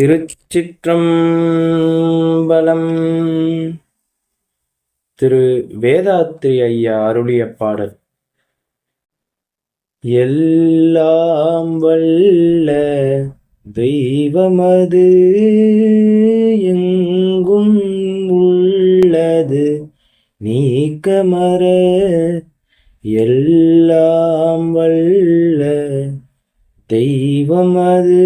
திருச்சிற்றம்பலம். திரு வேதாத்ரி ஐயா அருளிய பாடல். எல்லாம் வல்ல தெய்வமது எங்கும் உள்ளது. நீக்கமர எல்லாம் வல்ல தெய்வமது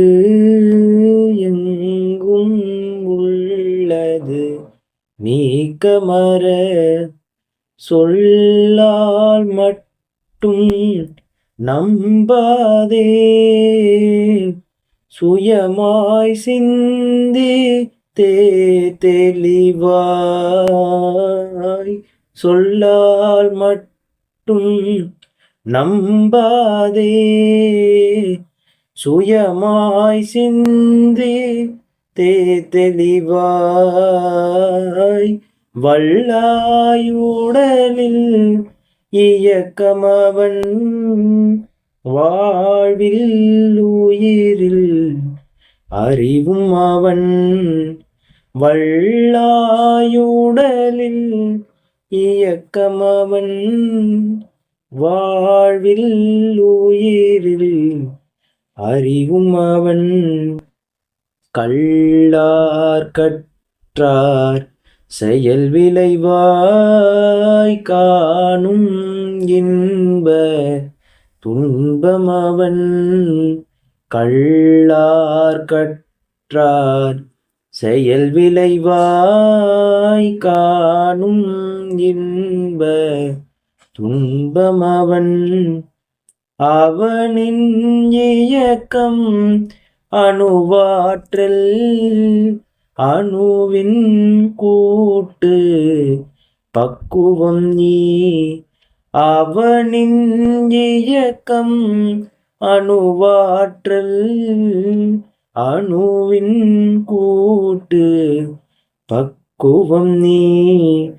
மற சொல்லால் மட்டும் நம்பாதே. சுயமாய் சிந்தி தே தெளிவாய் சொல்லால் மட்டும் நம்பாதே. சுயமாய் சிந்தி தே தெளிவாய் வல்லாயுடலில் இயக்கமவன் வாழ்வில் உயிரில் அறிவும் அவன் வள்ளாயுடலில் இயக்கமவன் வாழ்வில் உயிரில் அறிவும் அவன் கள்ளார் கற்றார் செயல் விளைவாய் காணும் இன்ப துன்பம் அவன் கள்ளார் கற்றார். செயல் விளைவாய் காணும் இன்ப துன்பம் அவன் அவனின் இயக்கம் அணுவாற்றல் அணுவின் கூட்டு பக்குவம் நீ. அவனின் இயக்கம் அணுவாற்றல். அணுவின் கூட்டு பக்குவம் நீ.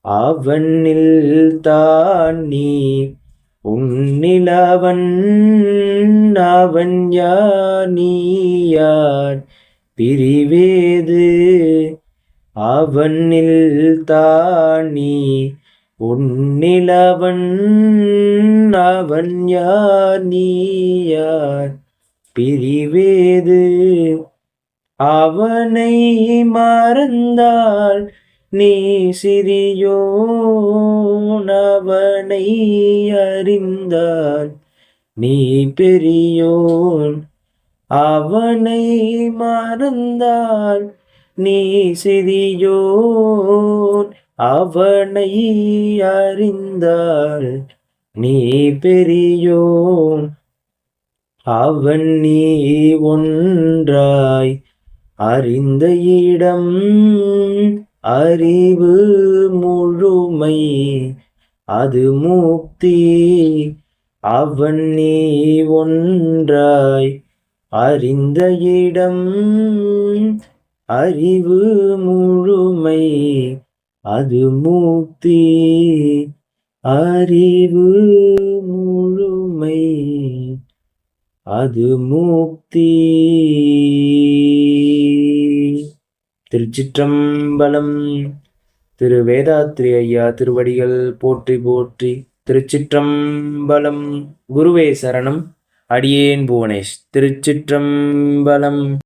அவனில் தான் நீ. உன்னிலவன் அவன் யார் நீ யார்? பிரிவேது அவனில் தானி உன்னிலவன் அவன் யார் நீ யார்? பிரிவேது அவனை மறந்தால் நீ சிறியோன் அவனை அறிந்தால் நீ பெரியோன் அவனை மறந்தால் நீ சிறியோன். அவனை அறிந்தால் நீ பெரியோன். அவன் நீ ஒன்றாய் அறிந்த இடம் அறிவு முழுமை அது முக்தி. அவன் நீ ஒன்றாய் அறிந்த இடம் அறிவு முழுமை அது மூக்தி அறிவு முழுமை அது மூக்தி திருச்சிற்றம்பலம். திரு வேதாத்ரி ஐயா திருவடிகள் போற்றி போற்றி திருச்சிற்றம்பலம். குருவே சரணம். அடியேன் புவனேஷ் திருச்சிற்றம்பலம்